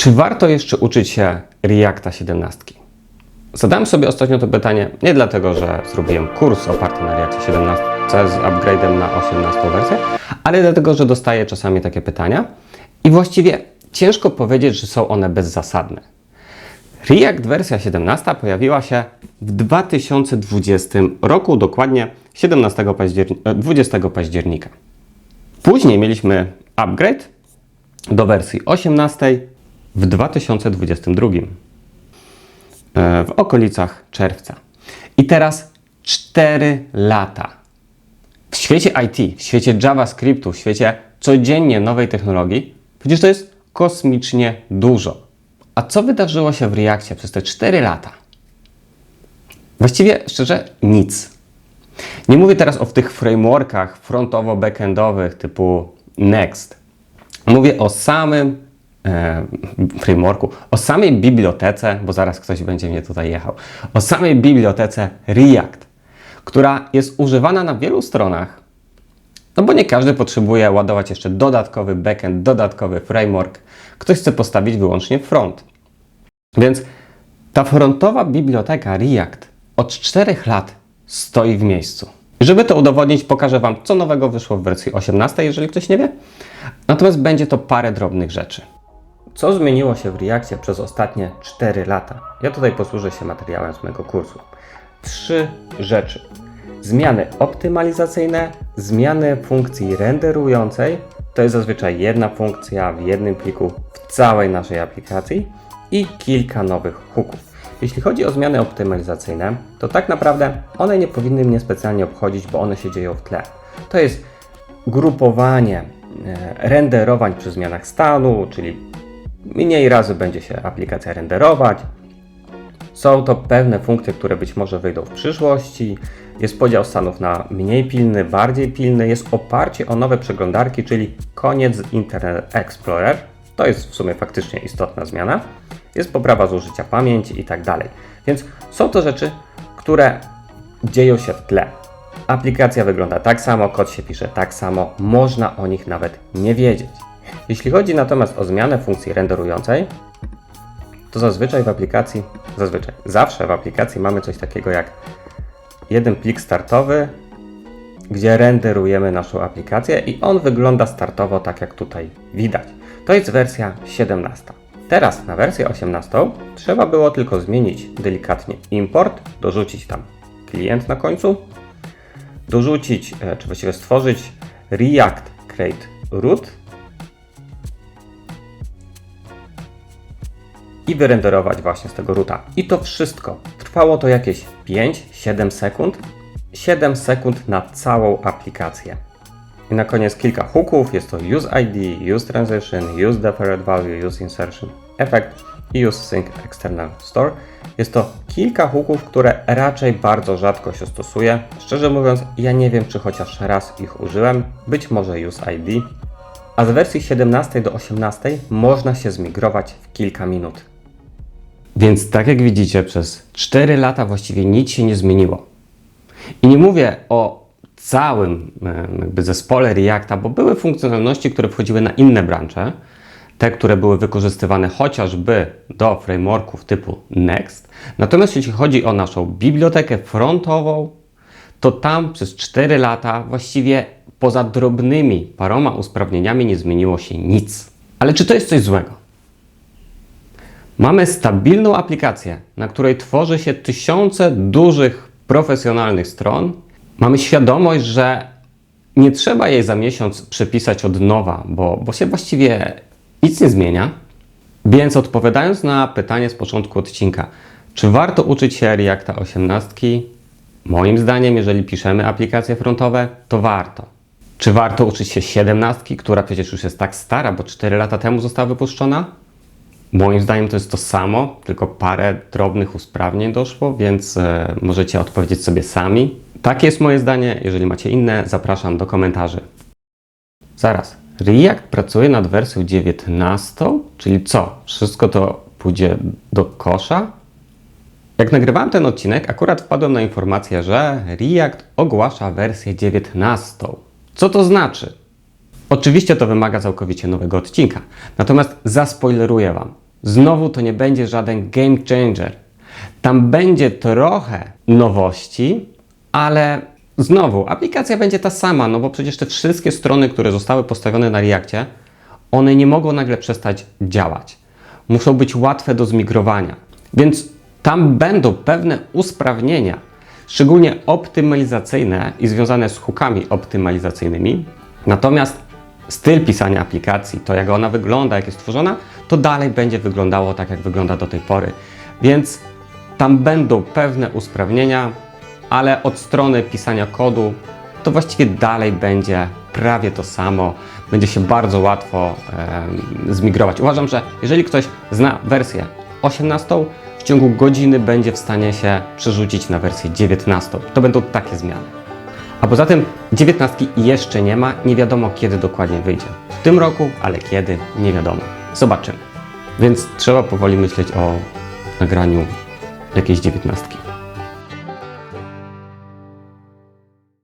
Czy warto jeszcze uczyć się Reacta 17? Zadałem sobie ostatnio to pytanie nie dlatego, że zrobiłem kurs oparty na Reactie 17 z upgrade'em na 18 wersję, ale dlatego, że dostaję czasami takie pytania i właściwie ciężko powiedzieć, że są one bezzasadne. React wersja 17 pojawiła się w 2020 roku, dokładnie 17 październi- e, 20 października. Później mieliśmy upgrade do wersji 18 w 2022 e, w okolicach czerwca. I teraz 4 lata. W świecie IT, w świecie JavaScriptu, w świecie codziennie nowej technologii, przecież to jest kosmicznie dużo. A co wydarzyło się w Reakcie przez te 4 lata? Właściwie, szczerze, nic. Nie mówię teraz o tych frameworkach frontowo-backendowych typu Next. Mówię o samym frameworku, o samej bibliotece, bo zaraz ktoś będzie mnie tutaj jechał, o samej bibliotece React, która jest używana na wielu stronach, no bo nie każdy potrzebuje ładować jeszcze dodatkowy backend, dodatkowy framework. Ktoś chce postawić wyłącznie front. Więc ta frontowa biblioteka React od 4 lat stoi w miejscu. Żeby to udowodnić, pokażę Wam, co nowego wyszło w wersji 18, jeżeli ktoś nie wie. Natomiast będzie to parę drobnych rzeczy. Co zmieniło się w Reakcie przez ostatnie 4 lata? Ja tutaj posłużę się materiałem z mojego kursu. Trzy rzeczy. Zmiany optymalizacyjne, zmiany funkcji renderującej, to jest zazwyczaj jedna funkcja w jednym pliku w całej naszej aplikacji i kilka nowych hooków. Jeśli chodzi o zmiany optymalizacyjne, to tak naprawdę one nie powinny mnie specjalnie obchodzić, bo one się dzieją w tle. To jest grupowanie e, renderowań przy zmianach stanu, czyli mniej razy będzie się aplikacja renderować, są to pewne funkcje, które być może wyjdą w przyszłości. Jest podział stanów na mniej pilny, bardziej pilny. Jest oparcie o nowe przeglądarki, czyli koniec Internet Explorer. To jest w sumie faktycznie istotna zmiana. Jest poprawa zużycia pamięci i tak dalej. Więc są to rzeczy, które dzieją się w tle. Aplikacja wygląda tak samo, kod się pisze tak samo, można o nich nawet nie wiedzieć. Jeśli chodzi natomiast o zmianę funkcji renderującej, to zazwyczaj w aplikacji, zazwyczaj, zawsze w aplikacji mamy coś takiego jak jeden plik startowy, gdzie renderujemy naszą aplikację i on wygląda startowo tak jak tutaj widać. To jest wersja 17. Teraz na wersję 18 trzeba było tylko zmienić delikatnie import, dorzucić tam klient na końcu, dorzucić, e, czy właściwie stworzyć React Create Root i wyrenderować właśnie z tego ruta. I to wszystko. Trwało to jakieś 5-7 sekund. 7 sekund na całą aplikację. I na koniec kilka hooków. Jest to use ID, use transition, use deferred value, use insertion, effect i use sync external store. Jest to kilka hooków, które raczej bardzo rzadko się stosuje. Szczerze mówiąc, ja nie wiem, czy chociaż raz ich użyłem. Być może use ID. A z wersji 17 do 18 można się zmigrować w kilka minut. Więc tak jak widzicie, przez 4 lata właściwie nic się nie zmieniło. I nie mówię o całym jakby zespole Reacta, bo były funkcjonalności, które wchodziły na inne branże, te, które były wykorzystywane chociażby do frameworków typu Next. Natomiast jeśli chodzi o naszą bibliotekę frontową, to tam przez 4 lata właściwie poza drobnymi paroma usprawnieniami nie zmieniło się nic. Ale czy to jest coś złego? Mamy stabilną aplikację, na której tworzy się tysiące dużych, profesjonalnych stron. Mamy świadomość, że nie trzeba jej za miesiąc przepisać od nowa, bo, bo się właściwie nic nie zmienia. Więc odpowiadając na pytanie z początku odcinka, czy warto uczyć się Reacta 18? Moim zdaniem, jeżeli piszemy aplikacje frontowe, to warto. Czy warto uczyć się 17, która przecież już jest tak stara, bo 4 lata temu została wypuszczona? Moim zdaniem to jest to samo, tylko parę drobnych usprawnień doszło, więc e, możecie odpowiedzieć sobie sami. Takie jest moje zdanie. Jeżeli macie inne, zapraszam do komentarzy. Zaraz. React pracuje nad wersją 19, czyli co? Wszystko to pójdzie do kosza? Jak nagrywałem ten odcinek, akurat wpadłem na informację, że React ogłasza wersję 19. Co to znaczy? Oczywiście to wymaga całkowicie nowego odcinka. Natomiast zaspoileruję Wam. Znowu to nie będzie żaden game changer. Tam będzie trochę nowości, ale znowu aplikacja będzie ta sama, no bo przecież te wszystkie strony, które zostały postawione na Reakcie, one nie mogą nagle przestać działać. Muszą być łatwe do zmigrowania. Więc tam będą pewne usprawnienia, szczególnie optymalizacyjne i związane z hookami optymalizacyjnymi. Natomiast styl pisania aplikacji, to jak ona wygląda, jak jest tworzona, to dalej będzie wyglądało tak, jak wygląda do tej pory. Więc tam będą pewne usprawnienia, ale od strony pisania kodu to właściwie dalej będzie prawie to samo. Będzie się bardzo łatwo em, zmigrować. Uważam, że jeżeli ktoś zna wersję 18, w ciągu godziny będzie w stanie się przerzucić na wersję 19. To będą takie zmiany. A poza tym 19 jeszcze nie ma, nie wiadomo kiedy dokładnie wyjdzie. W tym roku, ale kiedy, nie wiadomo. Zobaczymy. Więc trzeba powoli myśleć o nagraniu jakiejś 19.